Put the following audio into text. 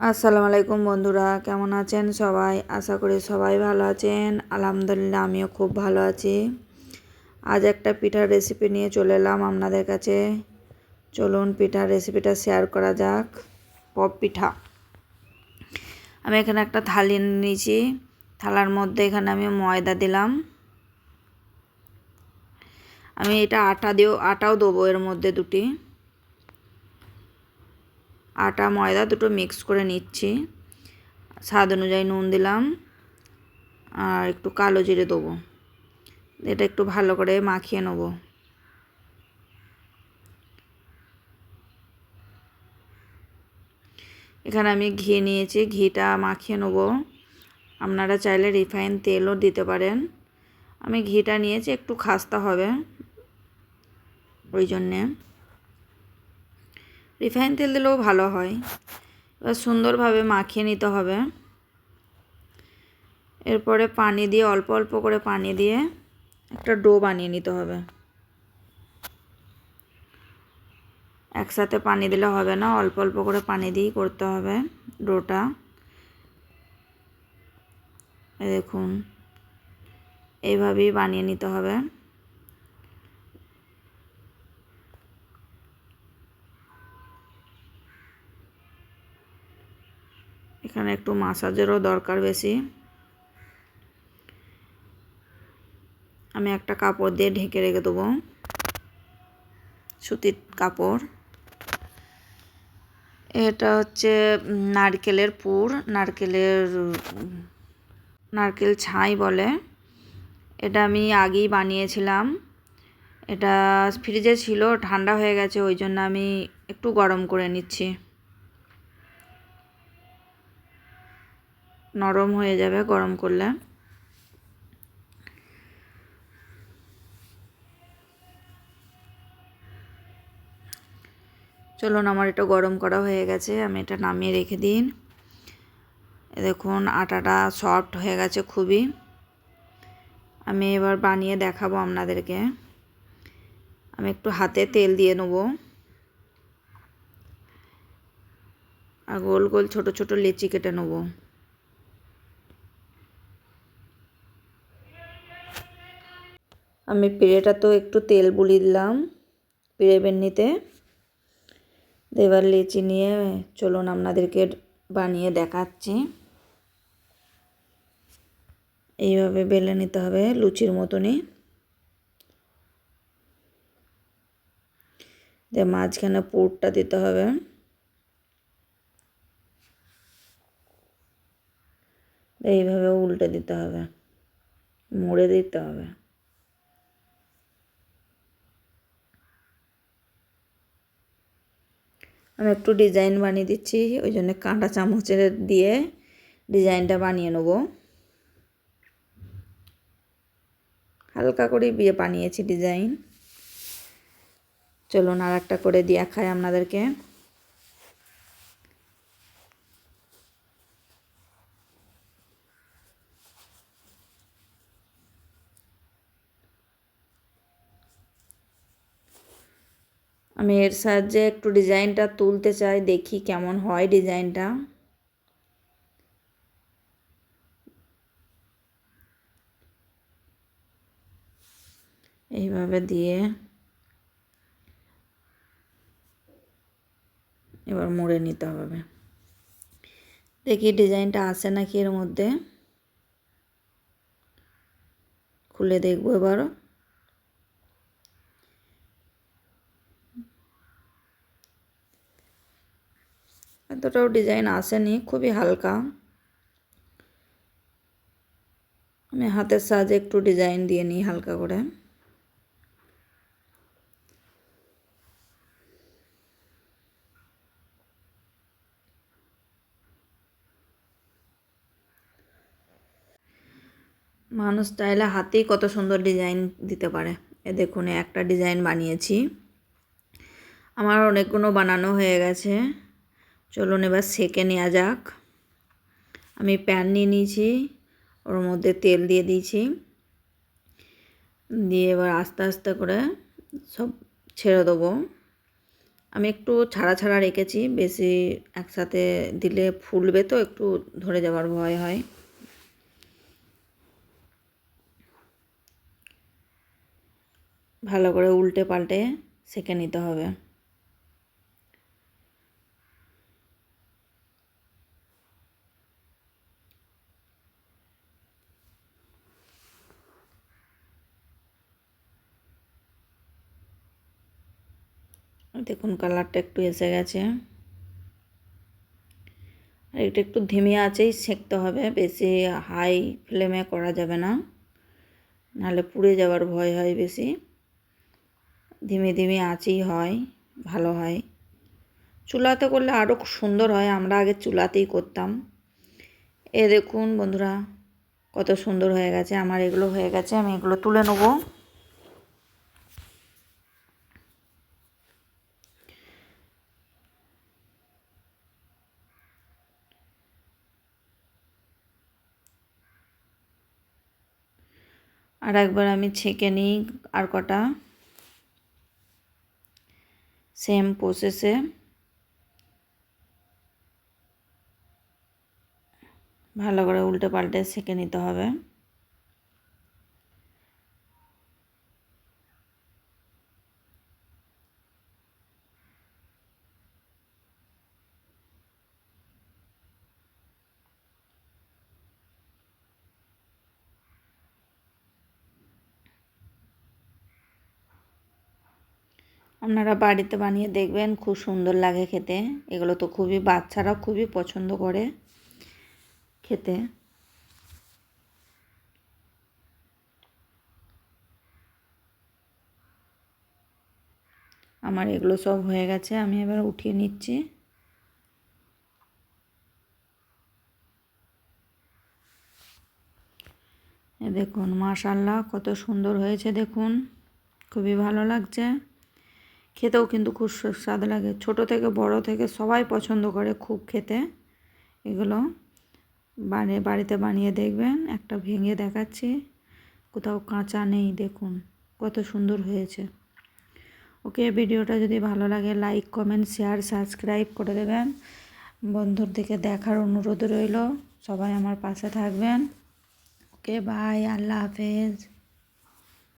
আসসালামু আলাইকুম বন্ধুরা, কেমন আছেন সবাই? আশা করি সবাই ভালো আছেন। আলহামদুলিল্লাহ, আমিও খুব ভালো আছি। আজ একটা পিঠার রেসিপি নিয়ে চলে এলাম আপনাদের কাছে। চলুন পিঠার রেসিপিটা শেয়ার করা যাক। পপ পিঠা। আমি এখানে একটা থালি নিয়েছি। থালার মধ্যে এখানে আমি ময়দা দিলাম। আমি এটা আটা দিয়েও, আটাও দেবো এর মধ্যে দুটি। আটা, ময়দা দুটো মিক্স করে নিচ্ছি। স্বাদ অনুযায়ী নুন দিলাম। আর একটু কালো জিরে দেবো। এটা একটু ভালো করে মাখিয়ে নেব। এখানে আমি ঘি নিয়েছি। ঘিটা মাখিয়ে নেব। আপনারা চাইলে রিফাইন তেলও দিতে পারেন। আমি ঘিটা নিয়েছি, একটু খাস্তা হবে। ওই জন্যে। রিফাইন তেল দিলেও ভালো হয়। এবার সুন্দরভাবে মাখিয়ে নিতে হবে। এরপরে পানি দিয়ে, অল্প অল্প করে পানি দিয়ে একটা ডো বানিয়ে নিতে হবে। একসাথে পানি দিলে হবে না, অল্প অল্প করে পানি দিয়েই করতে হবে ডোটা। দেখুন, এইভাবেই বানিয়ে নিতে হবে। এখানে একটু মাসাজেরও দরকার বেশি। আমি একটা কাপড় দিয়ে ঢেকে রেখে দেবো। সুতির কাপড়। এটা হচ্ছে নারকেলের পুর, নারকেলের, নারকেল ছাই বলে। এটা আমি আগেই বানিয়েছিলাম। এটা ফ্রিজে ছিল, ঠান্ডা হয়ে গেছে, ওই জন্য আমি একটু গরম করে নিচ্ছি। নরম হয়ে যাবে, গরম করলে। চলুন, আমার এটা গরম করা হয়ে গেছে, আমি এটা নামিয়ে রেখে দিন। দেখুন, আটাটা সফট হয়ে গেছে খুবই। আমি এবার বানিয়ে দেখাবো আপনাদেরকে। আমি একটু হাতে তেল দিয়ে নেব। আর গোল গোল ছোট ছোট লেচি কেটে নেব। আমি পেড়েটা তো একটু তেল বুলিয়ে দিলাম, পেড়ে বেননিতে। এবার লেচি নিয়ে চলুন আপনাদেরকে বানিয়ে দেখাচ্ছি। এইভাবে বেলে নিতে হবে লুচির মতনই। দিয়ে মাঝখানে পুরটা দিতে হবে। এইভাবে উল্টে দিতে হবে, মুড়ে দিতে হবে। আমি একটু ডিজাইন বানিয়ে দিচ্ছি, ওই জন্য কাঁটা চামচের দিয়ে ডিজাইনটা বানিয়ে নেব। হালকা করে বিয়ে বানিয়েছি ডিজাইন। চলুন আর একটা করে দিয়ে খাই আপনাদেরকে। আমি এর সাহায্যে একটু ডিজাইনটা তুলতে চাই, দেখি কেমন হয় ডিজাইনটা। এইভাবে দিয়ে এবার মুড়ে নিতে হবে। দেখি ডিজাইনটা আসে নাকি এর মধ্যে। খুলে দেখব এবারও। এতটাও ডিজাইন আসেনি, খুবই হালকা। আমি হাতের সাহায্যে একটু ডিজাইন দিয়ে নিই হালকা করে। মানুষ চাইলে হাতেই কত সুন্দর ডিজাইন দিতে পারে। এ দেখুন, একটা ডিজাইন বানিয়েছি। আমার অনেকগুলো বানানো হয়ে গেছে। চলুন এবার সেকে নেওয়া যাক। আমি প্যান নিয়ে নিয়েছি, ওর মধ্যে তেল দিয়ে দিয়েছি। দিয়ে এবার আস্তে আস্তে করে সব ছেড়ে দেবো। আমি একটু ছাড়া ছাড়া রেখেছি, বেশি একসাথে দিলে ফুলবে তো, একটু ধরে যাওয়ার ভয় হয়। ভালো করে উল্টে পাল্টে সেঁকে নিতে হবে। দেখুন কালারটা একটু এসে গেছে। আর এটা একটু ধিমে আছেই, সেঁকতে হবে, বেশি হাই ফ্লেমে করা যাবে না। নাহলে পুড়ে যাওয়ার ভয় হয় বেশি। ধিমে ধিমে আঁচই হয়, ভালো হয়। চুলাতে করলে আরও সুন্দর হয়, আমরা আগে চুলাতেই করতাম। এ দেখুন বন্ধুরা, কত সুন্দর হয়ে গেছে, আমার এগুলো হয়ে গেছে, আমি এগুলো তুলে নেব। আর একবার আমি ছেঁকে নিই আর কটা। সেম প্রসেসে ভালো করে উল্টে পাল্টে ছেঁকে নিতে হবে। আপনারা বাড়িতে বানিয়ে দেখবেন, খুব সুন্দর লাগে খেতে। এগুলো তো খুবই বাচ্চারা খুবই পছন্দ করে খেতে। আমার এগুলো সব হয়ে গেছে, আমি এবার উঠিয়ে নিচ্ছি। দেখুন মাশাল্লাহ কত সুন্দর হয়েছে, দেখুন। খুবই ভালো লাগছে। খেতেও কিন্তু খুব সুস্বাদ লাগে। ছোট থেকে বড় থেকে সবাই পছন্দ করে খুব খেতে। এগুলো বানিয়ে বাড়িতে বানিয়ে দেখবেন, একটা ভেঙে দেখাচ্ছি। কোথাও কাঁচা নেই, দেখুন, কত সুন্দর হয়েছে। ওকে, ভিডিওটা যদি ভালো লাগে, লাইক, কমেন্ট, শেয়ার, সাবস্ক্রাইব করে দেবেন। বন্ধুর দিকে দেখার অনুরোধ রইল। সবাই আমার পাশে থাকবেন। ওকে, বাই, আল্লাহ হাফেজ।